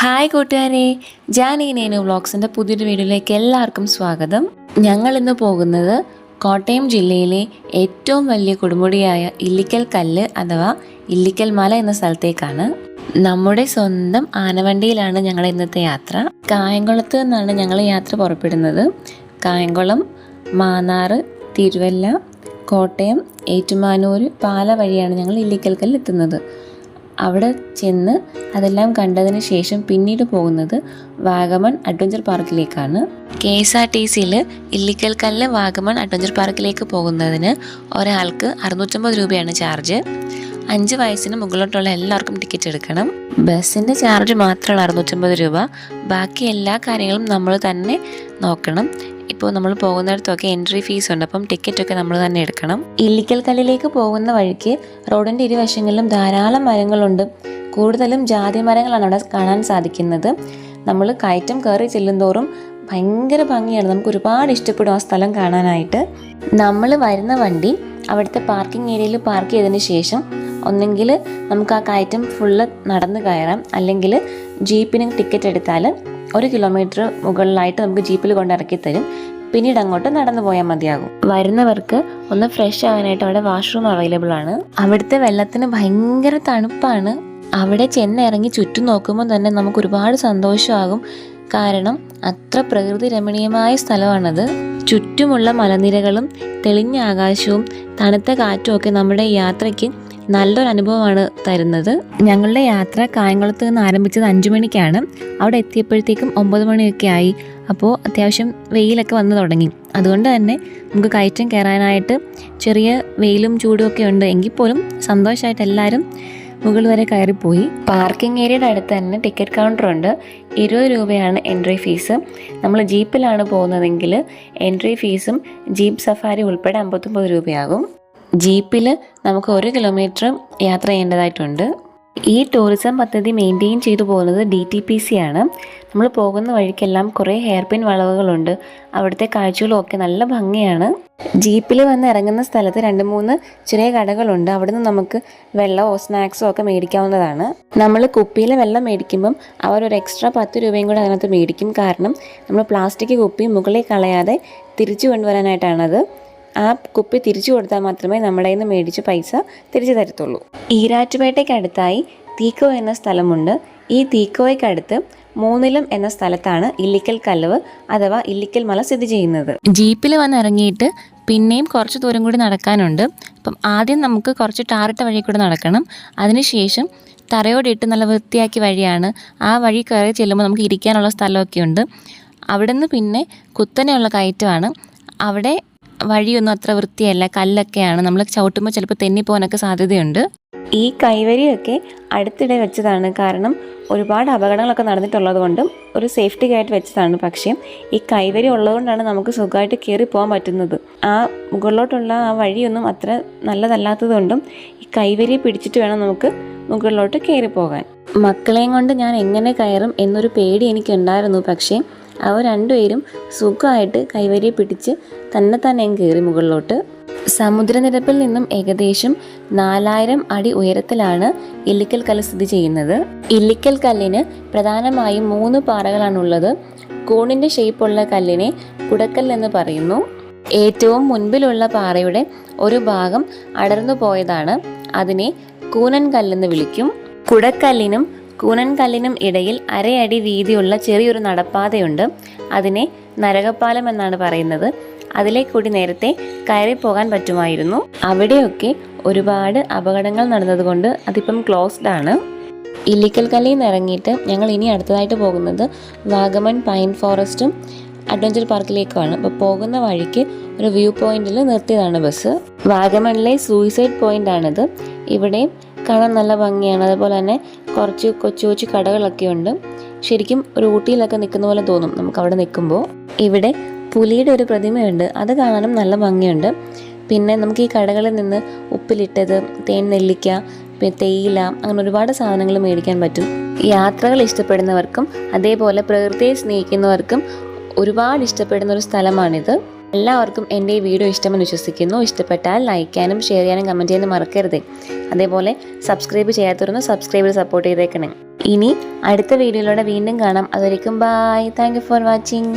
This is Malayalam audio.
ഹായ് കൂട്ടുകാരെ ജാനി നേനു വ്ളോഗ്സിന്റെ പുതിയൊരു വീഡിയോയിലേക്ക് എല്ലാവർക്കും സ്വാഗതം. ഞങ്ങൾ ഇന്ന് പോകുന്നത് കോട്ടയം ജില്ലയിലെ ഏറ്റവും വലിയ കൊടുമുടിയായ ഇല്ലിക്കൽ കല്ല് അഥവാ ഇല്ലിക്കൽ മല എന്ന സ്ഥലത്തേക്കാണ്. നമ്മുടെ സ്വന്തം ആനവണ്ടിയിലാണ് ഞങ്ങൾ ഇന്നത്തെ യാത്ര. കായംകുളത്ത് നിന്നാണ് ഞങ്ങൾ യാത്ര പുറപ്പെടുന്നത്. കായംകുളം മാന്നാറ് തിരുവല്ല കോട്ടയം ഏറ്റുമാനൂർ പാല വഴിയാണ് ഞങ്ങൾ ഇല്ലിക്കൽ കല്ല് എത്തുന്നത്. അവിടെ ചെന്ന് അതെല്ലാം കണ്ടതിന് ശേഷം പിന്നീട് പോകുന്നത് വാഗമൺ അഡ്വഞ്ചർ പാർക്കിലേക്കാണ്. കെ എസ് ആർ ടി സിയിൽ ഇല്ലിക്കൽ കല്ല് വാഗമൺ അഡ്വഞ്ചർ പാർക്കിലേക്ക് പോകുന്നതിന് ഒരാൾക്ക് അറുന്നൂറ്റമ്പത് രൂപയാണ് ചാർജ്. അഞ്ച് വയസ്സിന് മുകളിലോട്ടുള്ള എല്ലാവർക്കും ടിക്കറ്റ് എടുക്കണം. ബസ്സിന്റെ ചാർജ് മാത്രമാണ് അറുന്നൂറ്റമ്പത് രൂപ. ബാക്കി എല്ലാ കാര്യങ്ങളും നമ്മൾ തന്നെ നോക്കണം. ഇപ്പോൾ നമ്മൾ പോകുന്നിടത്തൊക്കെ എൻട്രി ഫീസ് ഉണ്ട് അപ്പം ടിക്കറ്റൊക്കെ നമ്മൾ തന്നെ എടുക്കണം. ഇല്ലിക്കൽ കല്ലിലേക്ക് പോകുന്ന വഴിക്ക് റോഡിന്റെ ഇരുവശങ്ങളിലും ധാരാളം മരങ്ങളുണ്ട്. കൂടുതലും ജാതി മരങ്ങളാണ് അവിടെ കാണാൻ സാധിക്കുന്നത്. നമ്മൾ കയറ്റം കയറി ചെല്ലുന്തോറും ഭയങ്കര ഭംഗിയാണ്. നമുക്ക് ഒരുപാട് ഇഷ്ടപ്പെടും ആ സ്ഥലം കാണാനായിട്ട്. നമ്മൾ വരുന്ന വണ്ടി അവിടുത്തെ പാർക്കിംഗ് ഏരിയയിൽ പാർക്ക് ചെയ്തതിന് ശേഷം ഒന്നെങ്കിൽ നമുക്ക് ആ കയറ്റം ഫുള്ള് നടന്ന് കയറാം. അല്ലെങ്കിൽ ജീപ്പിന് ടിക്കറ്റ് എടുത്താൽ ഒരു കിലോമീറ്റർ മുകളിലായിട്ട് നമുക്ക് ജീപ്പിൽ കൊണ്ട് ഇറക്കി തരും. പിന്നീട് അങ്ങോട്ട് നടന്നു പോയാൽ മതിയാകും. വരുന്നവർക്ക് ഒന്ന് ഫ്രഷ് ആവാനായിട്ട് അവിടെ വാഷ്റൂം അവൈലബിൾ ആണ്. അവിടുത്തെ വെള്ളത്തിന് ഭയങ്കര തണുപ്പാണ്. അവിടെ ചെന്നിറങ്ങി ചുറ്റും നോക്കുമ്പോൾ തന്നെ നമുക്ക് ഒരുപാട് സന്തോഷമാകും. കാരണം അത്ര പ്രകൃതി രമണീയമായ സ്ഥലമാണത്. ചുറ്റുമുള്ള മലനിരകളും തെളിഞ്ഞ ആകാശവും തണുത്ത കാറ്റും ഒക്കെ നമ്മുടെ യാത്രയ്ക്ക് നല്ലൊരു അനുഭവമാണ് തരുന്നത്. ഞങ്ങളുടെ യാത്ര കായംകുളത്ത് നിന്ന് ആരംഭിച്ചത് അഞ്ചു മണിക്കാണ്. അവിടെ എത്തിയപ്പോഴത്തേക്കും ഒമ്പത് മണിയൊക്കെ ആയി. അപ്പോൾ അത്യാവശ്യം വെയിലൊക്കെ വന്നു തുടങ്ങി. അതുകൊണ്ട് തന്നെ നമുക്ക് കയറ്റം കയറാനായിട്ട് ചെറിയ വെയിലും ചൂടും ഒക്കെ ഉണ്ട്. എങ്കിൽ പോലും സന്തോഷമായിട്ട് എല്ലാവരും മുകൾ വരെ കയറിപ്പോയി. പാർക്കിംഗ് ഏരിയയുടെ അടുത്ത് തന്നെ ടിക്കറ്റ് കൗണ്ടർ ഉണ്ട്. ഇരുപത് രൂപയാണ് എൻട്രി ഫീസ്. നമ്മൾ ജീപ്പിലാണ് പോകുന്നതെങ്കിൽ എൻട്രി ഫീസും ജീപ്പ് സഫാരി ഉൾപ്പെടെ അമ്പത്തൊമ്പത് രൂപയാകും. ജീപ്പിൽ നമുക്ക് ഒരു കിലോമീറ്റർ യാത്ര ചെയ്യേണ്ടതായിട്ടുണ്ട്. ഈ ടൂറിസം പദ്ധതി മെയിന്റെയിൻ ചെയ്തു പോകുന്നത് ഡി ടി പി സി ആണ്. നമ്മൾ പോകുന്ന വഴിക്കെല്ലാം കുറേ ഹെയർ പിൻ വളവുകളുണ്ട്. അവിടുത്തെ കാഴ്ചകളൊക്കെ നല്ല ഭംഗിയാണ്. ജീപ്പിൽ വന്ന് ഇറങ്ങുന്ന സ്ഥലത്ത് രണ്ട് മൂന്ന് ചെറിയ കടകളുണ്ട്. അവിടുന്ന് നമുക്ക് വെള്ളമോ സ്നാക്സോ ഒക്കെ മേടിക്കാവുന്നതാണ്. നമ്മൾ കുപ്പിയിലെ വെള്ളം മേടിക്കുമ്പം അവർ ഒരു എക്സ്ട്രാ പത്ത് രൂപയും കൂടെ അതിനകത്ത് മേടിക്കും. കാരണം നമ്മൾ പ്ലാസ്റ്റിക് കുപ്പി മുകളിൽ കളയാതെ തിരിച്ചു കൊണ്ടുവരാനായിട്ടാണത്. ആ കുപ്പി തിരിച്ചു കൊടുത്താൽ മാത്രമേ നമ്മുടെ നിന്ന് മേടിച്ച പൈസ തിരിച്ചു തരത്തുള്ളൂ. ഈരാറ്റുപേട്ടയ്ക്കടുത്തായി തീക്കോ എന്ന സ്ഥലമുണ്ട്. ഈ തീക്കോയ്ക്കടുത്ത് മൂന്നിലും എന്ന സ്ഥലത്താണ് ഇല്ലിക്കൽ കല്ലവ് അഥവാ ഇല്ലിക്കൽ മല സ്ഥിതി ചെയ്യുന്നത്. ജീപ്പിൽ വന്നിറങ്ങിയിട്ട് പിന്നെയും കുറച്ച് ദൂരം കൂടി നടക്കാനുണ്ട്. അപ്പം ആദ്യം നമുക്ക് കുറച്ച് ടാറിട്ട വഴി കൂടെ നടക്കണം. അതിനുശേഷം തറയോടിട്ട് നല്ല വൃത്തിയാക്കിയ വഴിയാണ് ആ വഴി കയറി ചെല്ലുമ്പോൾ നമുക്ക് ഇരിക്കാനുള്ള സ്ഥലമൊക്കെ ഉണ്ട്. അവിടെ നിന്ന് പിന്നെ കുത്തനെയുള്ള കയറ്റമാണ്. അവിടെ വഴിയൊന്നും അത്ര വൃത്തിയല്ല. കല്ലൊക്കെയാണ്. നമ്മൾ ചവിട്ടുമ്പോൾ ചിലപ്പോൾ തെന്നിപ്പോകാനൊക്കെ സാധ്യതയുണ്ട്. ഈ കൈവരിയൊക്കെ അടുത്തിടെ വെച്ചതാണ്. കാരണം ഒരുപാട് അപകടങ്ങളൊക്കെ നടന്നിട്ടുള്ളത് കൊണ്ടും ഒരു സേഫ്റ്റി ആയിട്ട് വെച്ചതാണ്. പക്ഷേ ഈ കൈവരി ഉള്ളതുകൊണ്ടാണ് നമുക്ക് സുഖമായിട്ട് കയറി പോകാൻ പറ്റുന്നത്. ആ മുകളിലോട്ടുള്ള ആ വഴിയൊന്നും അത്ര നല്ലതല്ലാത്തത് കൊണ്ടും ഈ കൈവരി പിടിച്ചിട്ട് വേണം നമുക്ക് മുകളിലോട്ട് കയറി പോകാൻ. മക്കളെയും കൊണ്ട് ഞാൻ എങ്ങനെ കയറും എന്നൊരു പേടി എനിക്കുണ്ടായിരുന്നു. പക്ഷേ അവർ രണ്ടുപേരും സുഖമായിട്ട് കൈവരിയെ പിടിച്ച് തന്നെ തന്നെ കയറി മുകളിലോട്ട്. സമുദ്രനിരപ്പിൽ നിന്നും ഏകദേശം നാലായിരം അടി ഉയരത്തിലാണ് ഇല്ലിക്കൽ കല്ല് സ്ഥിതി ചെയ്യുന്നത്. ഇല്ലിക്കൽ കല്ലിന് പ്രധാനമായും മൂന്ന് പാറകളാണുള്ളത്. കോണിന്റെ ഷേപ്പുള്ള കല്ലിനെ കുടക്കൽ എന്ന് പറയുന്നു. ഏറ്റവും മുൻപിലുള്ള പാറയുടെ ഒരു ഭാഗം അടർന്നു പോയതാണ് അതിനെ കൂനൻ കല്ലെന്ന് വിളിക്കും. കുടക്കല്ലിനും കൂനൻ കല്ലിനും ഇടയിൽ അരയടി വീതിയുള്ള ചെറിയൊരു നടപ്പാതയുണ്ട്. അതിനെ നരകപ്പാലം എന്നാണ് പറയുന്നത്. അതിലെ കൂടി നേരത്തെ കയറി പോകാൻ പറ്റുമായിരുന്നു. അവിടെയൊക്കെ ഒരുപാട് അപകടങ്ങൾ നടന്നതുകൊണ്ട് അതിപ്പം ക്ലോസ്ഡ് ആണ്. ഇല്ലിക്കൽ കല്ലിൽ നിന്ന് ഇറങ്ങിയിട്ട് ഞങ്ങൾ ഇനി അടുത്തതായിട്ട് പോകുന്നത് വാഗമൺ പൈൻ ഫോറസ്റ്റും അഡ്വഞ്ചർ പാർക്കിലേക്കുമാണ് അപ്പോൾ പോകുന്ന വഴിക്ക് ഒരു വ്യൂ പോയിന്റിൽ നിർത്തിയതാണ് ബസ് വാഗമണിലെ സൂയിസൈഡ് പോയിന്റ് ആണിത്. ഇവിടെ കാണാൻ നല്ല ഭംഗിയാണ്. അതുപോലെ തന്നെ കുറച്ച് കൊച്ചു കൊച്ചു കടകളൊക്കെ ഉണ്ട്. ശരിക്കും ഒരു ഊട്ടിയിലൊക്കെ നിൽക്കുന്ന പോലെ തോന്നും നമുക്ക് അവിടെ നിൽക്കുമ്പോൾ. ഇവിടെ പുലിയുടെ ഒരു പ്രതിമയുണ്ട്. അത് കാണാനും നല്ല ഭംഗിയുണ്ട്. പിന്നെ നമുക്ക് ഈ കടകളിൽ നിന്ന് ഉപ്പിലിട്ടത് തേൻ നെല്ലിക്ക പിന്നെ തേയില അങ്ങനെ ഒരുപാട് സാധനങ്ങൾ മേടിക്കാൻ പറ്റും. യാത്രകൾ ഇഷ്ടപ്പെടുന്നവർക്കും അതേപോലെ പ്രകൃതിയെ സ്നേഹിക്കുന്നവർക്കും ഒരുപാട് ഇഷ്ടപ്പെടുന്ന ഒരു സ്ഥലമാണിത്. എല്ലാവർക്കും എന്റെ ഈ വീഡിയോ ഇഷ്ടമെന്ന് വിശ്വസിക്കുന്നു. ഇഷ്ടപ്പെട്ടാൽ ലൈക്കാനും ഷെയർ ചെയ്യാനും കമന്റ് ചെയ്യാനും മറക്കരുത്. അതേപോലെ സബ്സ്ക്രൈബ് ചെയ്യാത്തവരൊന്ന് സബ്സ്ക്രൈബ് സപ്പോർട്ട് ചെയ്തേക്കണേ. ഇനി അടുത്ത വീഡിയോയിലൂടെ വീണ്ടും കാണാം. അതൊരിക്കും ബൈ താങ്ക് ഫോർ വാച്ചിങ്